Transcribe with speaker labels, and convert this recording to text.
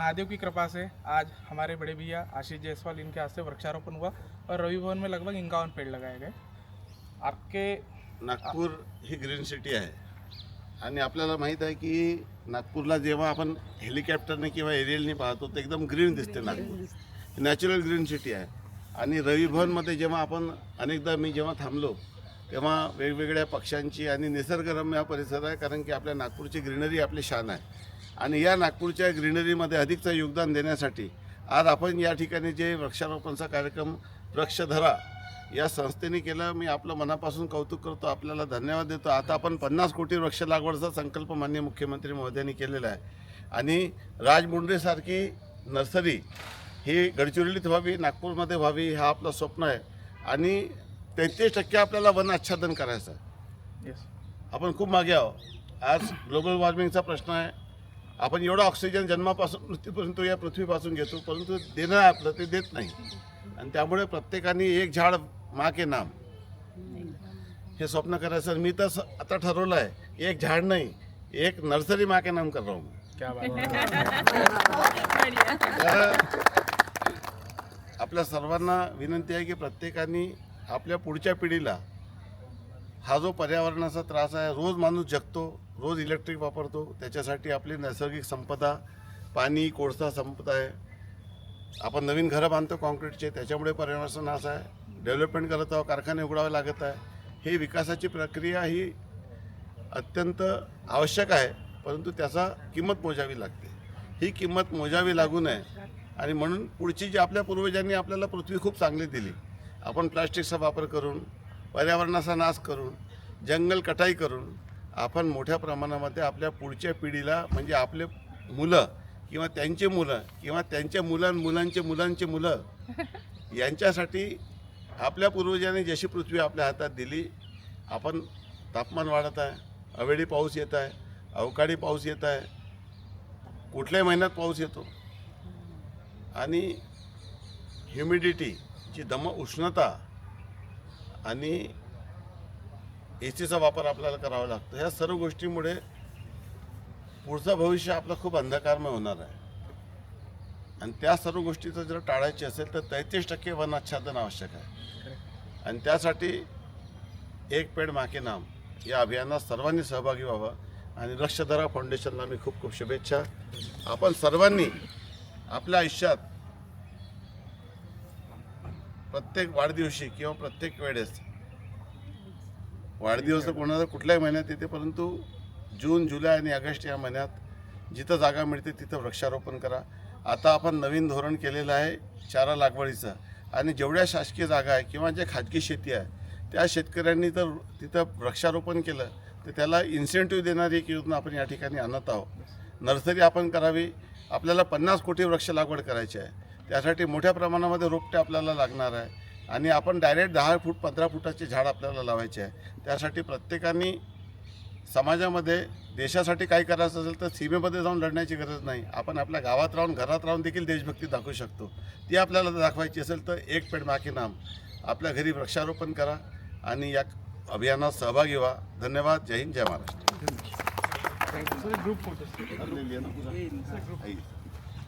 Speaker 1: महादेव की कृपा से आज हमारे बड़े भैया आशीष जायसवाल इनके हाथ से वृक्षारोपण हुआ और रवि भवन में लगभग इक्यावन पेड़ लगाए गए। आपके
Speaker 2: नागपूर ही ग्रीन सिटी आहे. आणि आपल्याला माहीत आहे की नागपूरला जेव्हा आपण हेलिकॉप्टरने किंवा एरियलने पाहतो तर एकदम ग्रीन दिसते नागपूर. नॅचरल ग्रीन सिटी आहे. आणि रविभवनमध्ये जेव्हा आपण अनेकदा मी जेव्हा थांबलो तेव्हा वेगवेगळ्या पक्ष्यांची आणि निसर्गरम्य हा परिसर आहे कारण की आपल्या नागपूरची ग्रीनरी आपली शान आहे. आणि या नागपूरच्या ग्रीनरीमध्ये अधिकचं योगदान देण्यासाठी आज आपण या ठिकाणी जे वृक्षारोपणचा कार्यक्रम वृक्षधरा या संस्थेने केलं मी आपलं मनापासून कौतुक करतो आपल्याला धन्यवाद देतो. आता आपण पन्नास कोटी वृक्ष लागवडचा संकल्प मान्य मुख्यमंत्री महोदयांनी केलेला आहे. आणि राजमुंड्रीसारखी नर्सरी ही गडचिरोलीत व्हावी नागपूरमध्ये व्हावी हा आपलं स्वप्न आहे. आणि तेहतीस टक्के आपल्याला वन आच्छादन करायचं आहे. आपण खूप मागे आहोत. आज ग्लोबल वॉर्मिंगचा प्रश्न आहे. आपण एवढा ऑक्सिजन जन्मापासून मृत्यूपर्यंत या पृथ्वीपासून घेतो परंतु देणं आपलं ते देत नाही. आणि त्यामुळे प्रत्येकाने एक झाड मा के नाम. हे स्वप्न करायचं मी तर आता ठरवलं आहे एक झाड नाही एक नर्सरी मा के नाम कर रहा हूं मैं.
Speaker 1: क्या बात है
Speaker 2: तर आपल्या सर्वांना विनंती आहे की प्रत्येकाने आपल्या पुढच्या पिढीला हा जो पर्यावरणाचा त्रास आहे रोज माणूस जगतो रोज इलेक्ट्रिक वापरतो त्याच्यासाठी आपली नैसर्गिक संपदा पाणी कोळसा संपत आहे. आपण नवीन घरं बांधतो कॉन्क्रीटचे त्याच्यामुळे पर्यावरणाचा नाश आहे. डेव्हलपमेंट करत आहोत कारखाने उघडावे लागत आहे. ही विकासाची प्रक्रिया ही अत्यंत आवश्यक आहे परंतु त्याचा किंमत मोजावी लागते. ही किंमत मोजावी लागू नये. आणि म्हणून पुढची जी आपल्या पूर्वजांनी आपल्याला पृथ्वी खूप चांगली दिली. आपण प्लास्टिकचा वापर करून पर्यावरणाचा नाश करून जंगल कटाई करून आपण मोठ्या प्रमाणामध्ये आपल्या पुढच्या पिढीला म्हणजे आपले मुलं किंवा त्यांचे मुलं किंवा त्यांच्या मुलां मुलांचे मुलांचे मुलं यांच्यासाठी आपल्या पूर्वजांनी जशी पृथ्वी आपल्या हातात दिली आपण तापमान वाढत आहे अवेळी पाऊस येत आहे अवकाळी पाऊस येत आहे कुठल्याही महिन्यात पाऊस येतो. आणि ह्युमिडिटीची दम उष्णता आणि ए सीचा वापर आपल्याला करावा लागतो. ह्या सर्व गोष्टीमुळे पुढचं भविष्य आपलं खूप अंधकारमय होणार आहे. आणि त्या सर्व गोष्टीचं जर टाळायची असेल तर तेहतीस टक्के वन आच्छादन आवश्यक आहे. आणि त्यासाठी एक पेड माके नाम. या अभियानात सर्वांनी सहभागी व्हावं आणि लक्षधरा फाउंडेशनला मी खूप खूप शुभेच्छा. आपण सर्वांनी आपल्या आयुष्यात प्रत्येक वाढदिवशी किंवा प्रत्येक वेळेस. वाढदिवस तर कोणाचा कुठल्याही महिन्यात येते परंतु जून जुलै आणि ऑगस्ट या महिन्यात जिथं जागा मिळते तिथं वृक्षारोपण करा. आता आपण नवीन धोरण केलेलं आहे चारा लागवडीचं आणि जेवढ्या शासकीय जागा आहे किंवा जे खाजगी शेती आहे त्या शेतकऱ्यांनी तर तिथं वृक्षारोपण केलं तर त्याला इन्सेंटिव्ह देणारी एक योजना आपण या ठिकाणी आणत आहोत. नर्सरी आपण करावी आपल्याला पन्नास कोटी वृक्ष लागवड करायची आहे. त्यासाठी मोठ्या प्रमाणामध्ये रोपटे आपल्याला लागणार आहे. आणि आपण डायरेक्ट दहा फूट पंधरा फुटाचे झाड आपल्याला लावायचे आहे. त्यासाठी प्रत्येकाने समाजामध्ये देशासाठी काय करायचं असेल तर सीमेमध्ये जाऊन लढण्याची गरज नाही. आपण आपल्या गावात राहून घरात राहून देखील देशभक्ती दाखवू शकतो. ती आपल्याला दाखवायची असेल तर एक पेड माके नाम. आपल्या घरी वृक्षारोपण करा आणि या अभियानात सहभागी व्हा. धन्यवाद. जय हिंद. जय महाराष्ट्र.